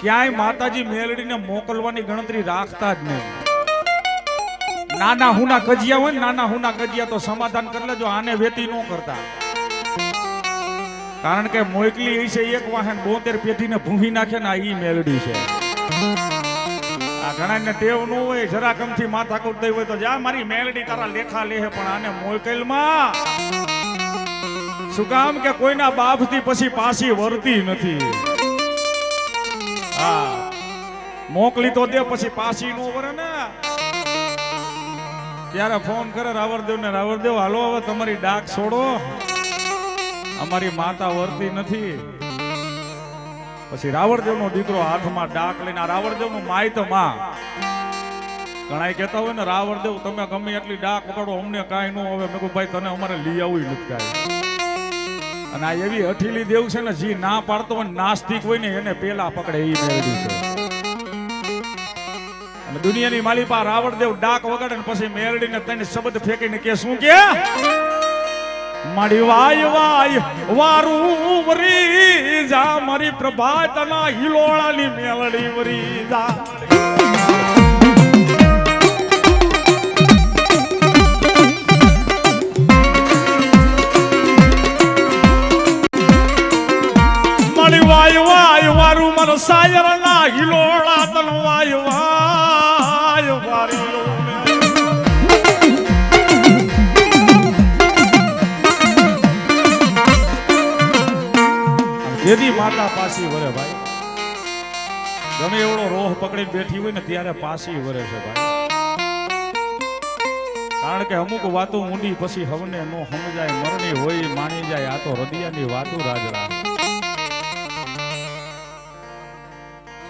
ક્યાંય માતાજી મેલડીને મોકલવાની ગણતરી રાખતા જ નહીં. નાના હુના કજિયા હોય નાના હુના કજિયા તો સમાધાન કરી લેજો, આને વેતી ન કરતા. કારણ કે મોકલી છે એક વાહન, બોતેર પેઢીને ભૂંગી નાખે ને આ મેલડી છે. આ ઘણાને ટેવ ન હોય જરા કમથી માથા કૂટ હોય તો જા, મારી મેલડી તારા લેખા લેહે પણ આને મોકલમાં શું કામ કે કોઈના બાપથી પછી પાછી વર્તી નથી? મોકલી તો દે પછી પાછી નો વરે ને. ત્યારે ફોન કરે રાવરદેવ ને રાવરદેવ હાલો, હવે તમારી ડાક છોડો. અમારી માતા વરતી નથી. પછી રાવણદેવ નો દીકરો હાથમાં ડાક લઈને રાવણદેવનું માય તો માં. ઘણા કહેતા હોય ને, રાવણદેવ, તમે ગમે એટલી ડાક વગાડો, અમને કાંઈ ન હવે મેં કહું ભાઈ, તને અમારે લઈ આવવું નથી અને આ એવી હઠીલી દેવ છે ને, જે ના પાડતો હોય નાસ્તિક હોય ને, એને પેલા પકડે, એ મેળવી છે. દુનિયાની માલિપા રાવણદેવ ડાક વગાડે પછી મેરડીને તને શબ્દ ફેંકીને કે શું કે? મારી વાય વાય વારું વરી જા મારી પ્રભાતના હિલોળાની મેલડી વરી જા મારી વાય વાય વારું, મારો સાયરના હિલોળા તન વાય વાય વારી માતા પાસી વરે ભાઈ. ગમે એવડો રોહ પકડીને બેઠી હોય ને ત્યારે પાસી વરે છે ભાઈ. કારણ કે અમુક વાતો ઊંડી પછી હવને નો સમજાય, મરણી હોય, માની જાય, આ તો હૃદયની વાતો રાજરા